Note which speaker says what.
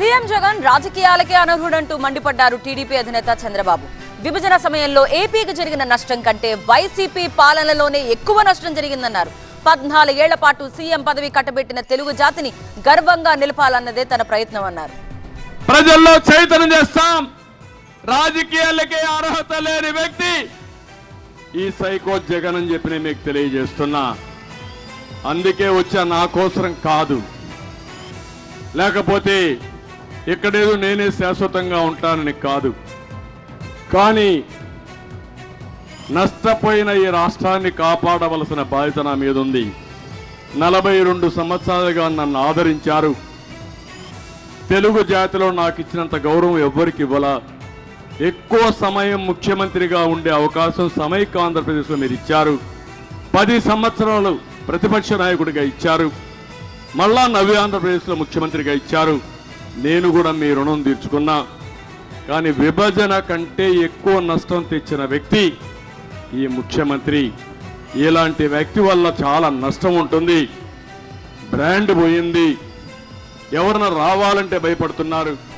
Speaker 1: CM Jagan రాజకీయాలకే అనర్హుడంటూ మండిపడ్డారు TDP అధినేత చంద్రబాబు. విభజన సమయంలో ఏపీకి జరిగిన నష్టం కంటే వైసీపీ పాలనలోనే ఎక్కువ నష్టం జరిగిందన్నారు. పద్నాలుగేళ్ళ పాటు సీఎం పదవి కట్టబెట్టిన తెలుగు జాతిని గర్వంగా నిలపాలన్నదే తన ప్రయత్నం అన్నారు.
Speaker 2: ప్రజల్లో చైతన్యం చేస్తాం. రాజకీయాలకే అర్హత లేని వ్యక్తి. ఈ సైకో జగన్ అని చెప్పి నేను మీకు తెలియజేస్తున్నా. అందుకే వచ్చా నా కోసం కాదు. లేకపోతే ఇక్కడేదో నేనే శాశ్వతంగా ఉంటానని కాదు. కానీ నష్టపోయిన ఈ రాష్ట్రాన్ని కాపాడవలసిన బాధ్యత నా మీద ఉంది నలభై రెండు సంవత్సరాలుగా నన్ను ఆదరించారు. తెలుగు జాతిలో నాకు ఇచ్చినంత గౌరవం ఎవ్వరికి ఇవ్వలా. ఎక్కువ సమయం ముఖ్యమంత్రిగా ఉండే అవకాశం సమైక్య ఆంధ్రప్రదేశ్లో మీరు ఇచ్చారు. పది సంవత్సరాలు ప్రతిపక్ష నాయకుడిగా ఇచ్చారు. మళ్ళా నవ్య ఆంధ్రప్రదేశ్లో ముఖ్యమంత్రిగా ఇచ్చారు. నేను కూడా మీ రుణం తీర్చుకున్నా. కానీ విభజన కంటే ఎక్కువ నష్టం తెచ్చిన వ్యక్తి ఈ ముఖ్యమంత్రి. ఇలాంటి వ్యక్తి వల్ల చాలా నష్టం ఉంటుంది. బ్రాండ్ పోయింది. ఎవరన్నా రావాలంటే భయపడుతున్నారు.